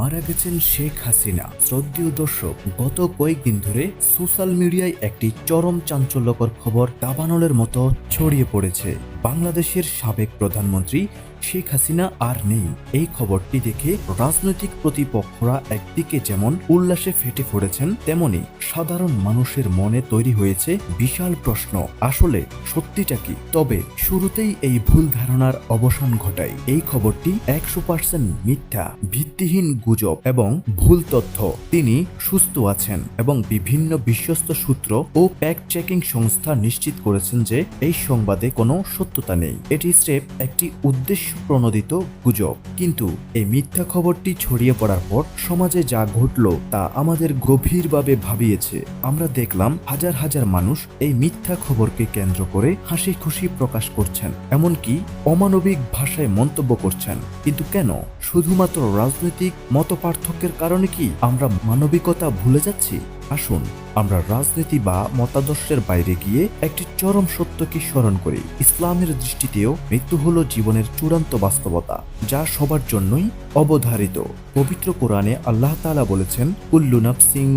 মারা গেছেন শেখ হাসিনা। শ্রদ্ধেয় দর্শক, গত কয়েকদিন ধরে সোশ্যাল মিডিয়ায় একটি চরম চাঞ্চল্যকর খবর দাবানলের মতো ছড়িয়ে পড়েছে। বাংলাদেশের সাবেক প্রধানমন্ত্রী শেখ হাসিনা আর নেই। এই খবরটি দেখে রাজনৈতিক প্রতিপক্ষরা একদিকে যেমন উল্লাসে ফেটে পড়েছেন, তেমনি সাধারণ মানুষের মনে তৈরি হয়েছে বিশাল প্রশ্ন, আসলে সত্যিটা কি? তবে শুরুতেই এই ভুল ধারণার অবসান ঘটায়। এই খবরটি একশো পার্সেন্ট মিথ্যা, ভিত্তিহীন গুজব এবং ভুল তথ্য। তিনি সুস্থ আছেন এবং বিভিন্ন বিশ্বস্ত সূত্র ও প্যাক চেকিং সংস্থা নিশ্চিত করেছেন যে এই সংবাদে কোনো সত্যতা নেই। এটি স্রেফ একটি উদ্দেশ্য প্রণোদিত গুজব। কিন্তু এই মিথ্যা খবরটি ছড়িয়ে পড়ার পর সমাজে যা ঘটল তা আমাদের গভীরভাবে ভাবিয়েছে। আমরা দেখলাম হাজার হাজার মানুষ এই মিথ্যা খবরকে কেন্দ্র করে হাসি খুশি প্রকাশ করছেন। এমনকি অমানবিক ভাষায় মন্তব্য করছেন। কিন্তু কেন? শুধুমাত্র রাজনৈতিক মতপার্থক্যের কারণে কি আমরা মানবিকতা ভুলে যাচ্ছি? আসুন আমরা রাজনীতি বা মতাদর্শের বাইরে গিয়ে একটি চরম সত্যকে স্মরণ করি। ইসলামের দৃষ্টিতেও মৃত্যু হল জীবনের চূড়ান্ত বাস্তবতা, যা সবার জন্যই অবধারিত। পবিত্র কোরআনে আল্লাহ তালা বলেছেন, কুল্লু নাফসিং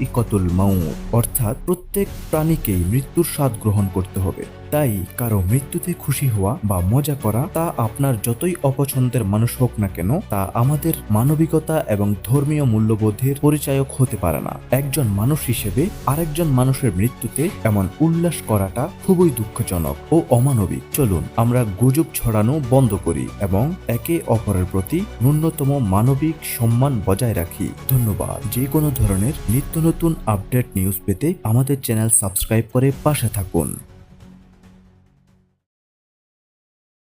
ইকতুল মাউ অর্থাৎ প্রত্যেক প্রাণীকেই মৃত্যুর স্বাদ গ্রহণ করতে হবে। তাই কারও মৃত্যুতে খুশি হওয়া বা মজা করা তা আপনার যতই অপছন্দের মানুষ হোক না কেন, তা আমাদের মানবিকতা এবং ধর্মীয় মূল্যবোধের পরিচায়ক হতে পারে না। একজন মানুষ হিসেবে আরেকজন মানুষের মৃত্যুতে এমন উল্লাস করাটা খুবই দুঃখজনক ও অমানবিক। চলুন, আমরা গুজব ছড়ানো বন্ধ করি এবং একে অপরের প্রতি ন্যূনতম মানবিক সম্মান বজায় রাখি। ধন্যবাদ। যে কোনো ধরনের নিত্য নতুন আপডেট নিউজ পেতে আমাদের চ্যানেল সাবস্ক্রাইব করে পাশে থাকুন।